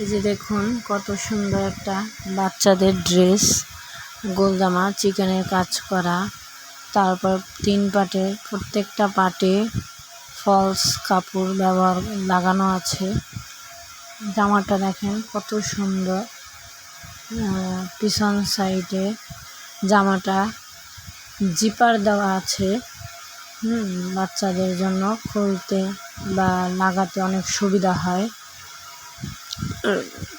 এই যে দেখুন, কত সুন্দর একটা বাচ্চাদের ড্রেস গোলজামা চিকেনের কাজ করা, তারপর তিন পাটে, প্রত্যেকটা পাটে ফলস কাপড় ব্যবহার লাগানো আছে। জামাটা দেখেন কত সুন্দর। পিছন সাইডে জামাটা জিপার দেওয়া আছে। বাচ্চাদের জন্য খুলতে বা লাগাতে অনেক সুবিধা হয়।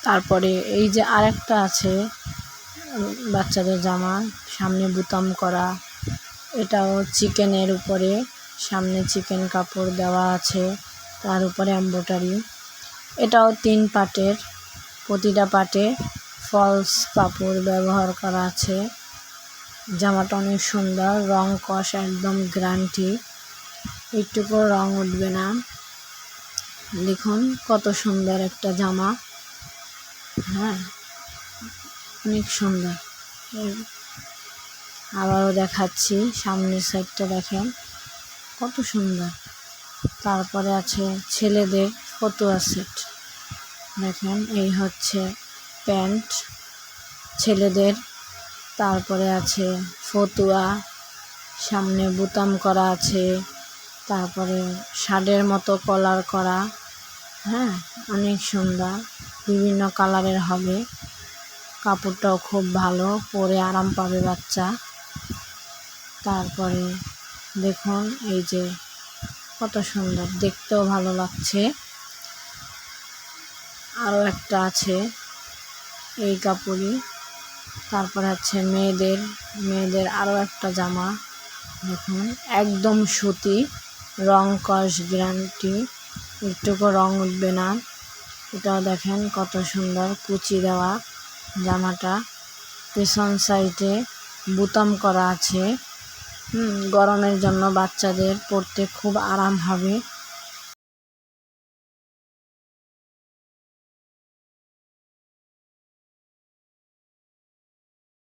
তারপরে এই যে আরেকটা আছে, বাচ্চাদের জামা, সামনে বুতাম করা, এটাও চিকেনের উপরে, সামনে চিকেন কাপড় দেওয়া আছে, তার উপরে এম্ব্রয়ডারি। এটাও তিন পাটের, প্রতিটা পাটে ফলস কাপড় ব্যবহার করা আছে। জামাটা অনেক সুন্দর, রং কষ একদম গ্রান্টি একটুকু রং উঠবে না। দেখুন কত সুন্দর একটা জামা। হ্যাঁ অনেক সুন্দর। আবারও দেখাচ্ছি, সামনের সাইডটা দেখেন, কত সুন্দর। তারপরে আছে ছেলেদের ফতুয়া সেট দেখেন, এই হচ্ছে প্যান্ট ছেলেদের। তারপরে আছে ফতুয়া, সামনে বুতাম করা আছে, তারপরে শার্টের মতো কলার করা। হ্যাঁ অনেক সুন্দর। বিভিন্ন কালারের হবে। কাপড়টাও খুব ভালো। পরে আরাম পাবে বাচ্চা। তারপরে দেখুন এই যে কত সুন্দর। দেখতেও ভালো লাগছে। আরও একটা আছে এই কাপড়ই। তারপরে আছে মেয়েদের। মেয়েদের আরও একটা জামা। দেখুন, একদম সুতি। রং কস গ্যারান্টি একটুকু রং উঠবে না। এটাও দেখেন কত সুন্দর কুচি দেওয়া জামাটা। পেছন সাইডে বুতাম করা আছে। গরমের জন্য বাচ্চাদের পরতে খুব আরাম হবে।